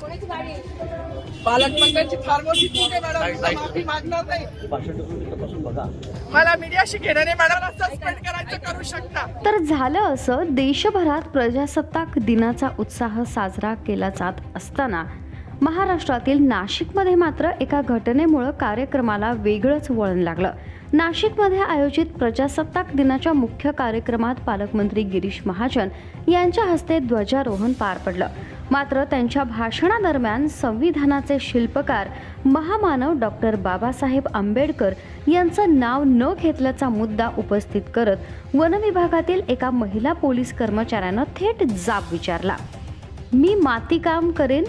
कोणाची गाडी पालकमंत्र्यांची फार मोठी चूक आहे मॅडम. मी माफी मागणार नाही. मला मीडियाशी सस्पेंड करायचं करू शकता. तर झालं असं देशभरात प्रजासत्ताक दिनाचा उत्साह साजरा केला जात असताना. महाराष्ट्रातील नाशिकमध्ये मात्र एका घटनेमुळं कार्यक्रमाला वेगळंच वळण लागलं. नाशिकमध्ये आयोजित प्रजासत्ताक दिनाच्या मुख्य कार्यक्रमात पालकमंत्री गिरीश महाजन यांच्या हस्ते ध्वजारोहण पार पडलं. मात्र त्यांच्या भाषणादरम्यान संविधानाचे शिल्पकार महामानव डॉक्टर बाबासाहेब आंबेडकर यांचं नाव न घेतल्याचा मुद्दा उपस्थित करत वनविभागातील एका महिला पोलीस कर्मचाऱ्यानं थेट जाब विचारला. मी मातीकाम करेन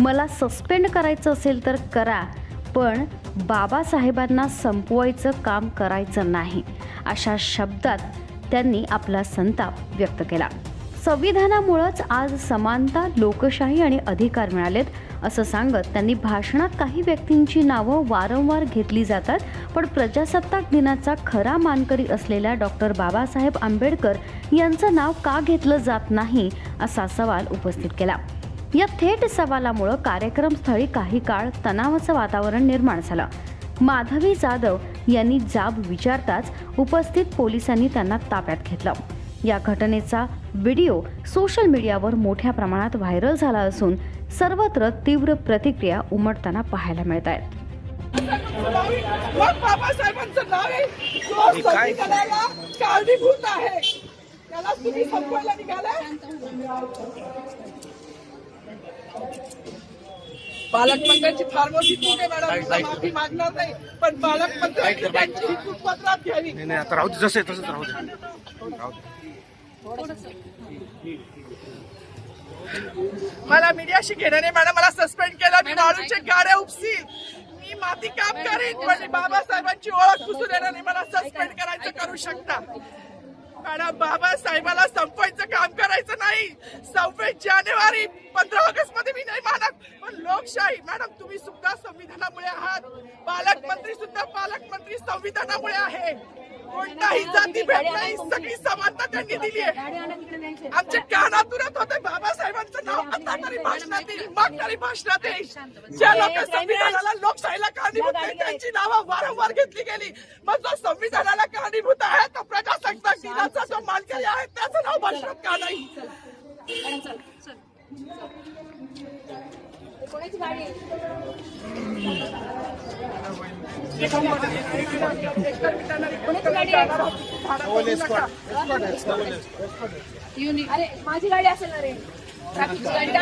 मला सस्पेंड करायचं असेल तर करा पण बाबासाहेबांना संपवायचं काम करायचं नाही अशा शब्दात त्यांनी आपला संताप व्यक्त केला. संविधानामुळंच आज समानता लोकशाही आणि अधिकार मिळालेत असं सांगत त्यांनी भाषणात काही व्यक्तींची नावं वारंवार घेतली जातात पण प्रजासत्ताक दिनाचा खरा मानकरी असलेल्या डॉक्टर बाबासाहेब आंबेडकर यांचं नाव का घेतलं जात नाही असा सवाल उपस्थित केला. या थेट सवालामुळं कार्यक्रमस्थळी काही काळ तणावाचं वातावरण निर्माण झालं. माधवी जाधव यांनी जाब विचारताच उपस्थित पोलिसांनी त्यांना ताब्यात घेतलं. या घटनेचा व्हिडिओ सोशल मीडियावर मोठ्या प्रमाणात व्हायरल झाला असून सर्वत्र तीव्र प्रतिक्रिया उमटताना पाहायला मिळत आहेत. मग बाबासाहेबांचं नाव आहे. जो संविधानाला कारणीभूत आहे. त्याला तुम्ही संपवायला निघालाय? पालकमंत्र्यांची फार मोठी चूक आहे मॅडम माफी मागणार नाही. पण पालकमंत्र्यांनी त्यांची ही चूक पत्रात घ्यावी. नाही नाही आता राहू दे जसं तसंच राहू दे. राहू दे. मला मीडियाशी घेणं नाही मॅडम मला सस्पेंड केलं मी वाळूचे गाड्या उपसील. मी माती काम करीन पण बाबासाहेबांची ओळख पुसून येणार नाही मला सस्पेंड करायचं करू शकता. मॅडम बाबासाहेबाला संपवायचं काम करायचं नाही. सव्वीस जानेवारी पंधरा ऑगस्टमध्ये मी नाही लोकशाही. मॅडम तुम्ही सुद्धा संविधानामुळे आहात. पालकमंत्री सुद्धा पालकमंत्री संविधानामुळे आहे. कोणताही जाती भेट नाही. सगळी समानता त्यांनी दिली आहे. आमच्या कानातुरत होते बाबासाहेबांचं नाव. आता तरी भाषणात येईल मग तरी भाषणात येईल ज्या लोक संविधानाला लोकशाहीला कारणीभूत नाही त्यांची नावं वारंवार घेतली गेली. मग जो संविधानाला कारणीभूत आहे तो प्रजासत्ताक दिनाचा जो मानकरी आहे त्याचं नाव भाषणात का नाही? माझी गाडी असेल ना रे. ट्रॅफिकची गाडी.